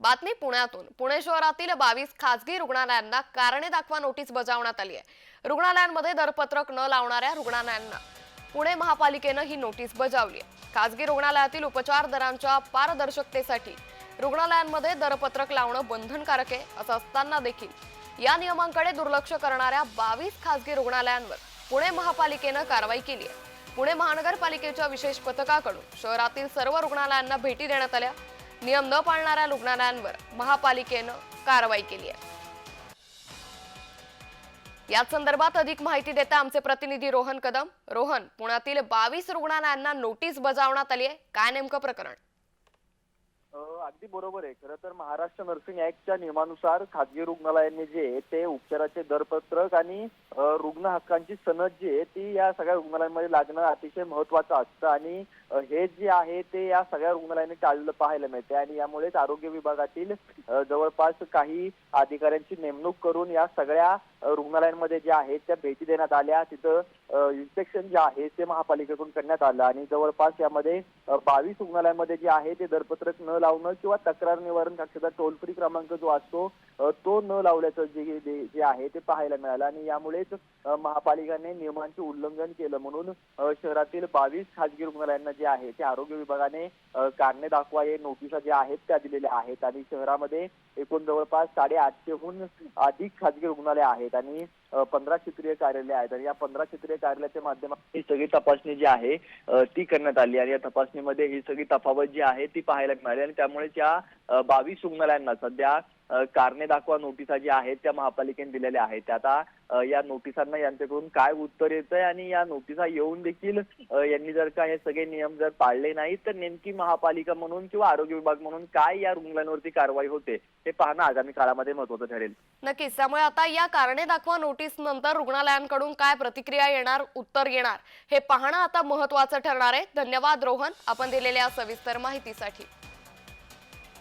बातमी पुण्यातून. पुणे शहरातील बावीस खासगी रुग्णालयांना कारणे दाखवा नोटीस बजावण्यात आली आहे. रुग्णालयांमध्ये दरपत्रक न लावणाऱ्या रुग्णालयांना पुणे महापालिकेनं ही नोटीस बजावली आहे. खासगी रुग्णालयातील उपचार दरांच्या पारदर्शकतेसाठी रुग्णालयांमध्ये दरपत्रक लावणं बंधनकारक आहे असं असताना देखील या नियमांकडे दुर्लक्ष करणाऱ्या बावीस खासगी रुग्णालयांवर पुणे महापालिकेनं कारवाई केली आहे. पुणे महानगरपालिकेच्या विशेष पथकाकडून शहरातील सर्व रुग्णालयांना भेटी देण्यात आल्या. नियम न पाळणाऱ्या रुग्णालयांवर महापालिकेनं कारवाई केली आहे. याच संदर्भात अधिक माहिती देता आमचे प्रतिनिधी रोहन कदम. रोहन पुण्यातील बावीस रुग्णालयांना नोटीस बजावण्यात आली आहे. काय नेमकं प्रकरण? अगदी बरोबर आहे. खरं तर महाराष्ट्र नर्सिंग ऍक्टच्या नियमानुसार खाजगी रुग्णालयांनी जे ते उपचाराचे दरपत्रक आणि रुग्ण हक्कांची सनद जी आहे ती या सगळ्या रुग्णालयांमध्ये लागणं अतिशय महत्वाचं असतं आणि हे जे आहे ते या सगळ्या रुग्णालयाने टाळलं पाहायला मिळते आणि यामुळेच आरोग्य विभागातील जवळपास काही अधिकाऱ्यांची नेमणूक करून या सगळ्या रुग्णालयांमध्ये जे आहेत त्या भेटी देण्यात आल्या. तिथं इन्स्पेक्शन जे आहे ते महापालिकेकडून करण्यात आलं. आणि जवळपास यामध्ये बावीस रुग्णालयांमध्ये जे आहे ते दरपत्रक न लावणं किंवा तक्रार निवारण कक्षाचा टोल फ्री क्रमांक जो असतो तो न लावल्याचं जे जे- आहे ते पाहायला मिळालं. आणि यामुळेच महापालिकाने नियमांचे उल्लंघन केलं. म्हणून शहरातील बावीस खाजगी रुग्णालयांना जे आहे ते आरोग्य विभागाने कारणे दाखवा हे नोटिसा ज्या आहेत त्या दिलेल्या आहेत. आणि शहरामध्ये एकूण जवळपास साडेआठशेहून अधिक खाजगी रुग्णालय आहेत. आणि पंधरा क्षेत्रीय कार्यालय आहेत. आणि या पंधरा क्षेत्रीय कार्यालयाच्या माध्यमातून ही सगळी तपासणी जी आहे ती करण्यात आली. आणि या तपासणीमध्ये ही सगळी तफावत जी आहे ती पाहायला मिळाली. आणि त्यामुळे त्या बावीस रुग्णालयांना सध्या कारणे दाखवा नोटिसा ज्या आहेत त्या महापालिकेने दिलेल्या आहेत. त्या आता या नोटिसांना यांच्याकडून काय उत्तर येतंय आणि या नोटिसा येऊन देखील यांनी जर का हे सगळे नियम जर पाळले नाहीत तर नेमकी महापालिका म्हणून किंवा आरोग्य विभाग म्हणून काय या रुग्णांवरती कारवाई होते हे पाहणं आगामी काळामध्ये महत्वाचं ठरेल. नक्कीच. त्यामुळे आता या कारणे दाखवा नोटीस नंतर रुग्णालयांकडून काय प्रतिक्रिया येणार उत्तर येणार हे पाहणं आता महत्वाचं ठरणार आहे. धन्यवाद रोहन. आपण दिलेल्या सविस्तर माहितीसाठी.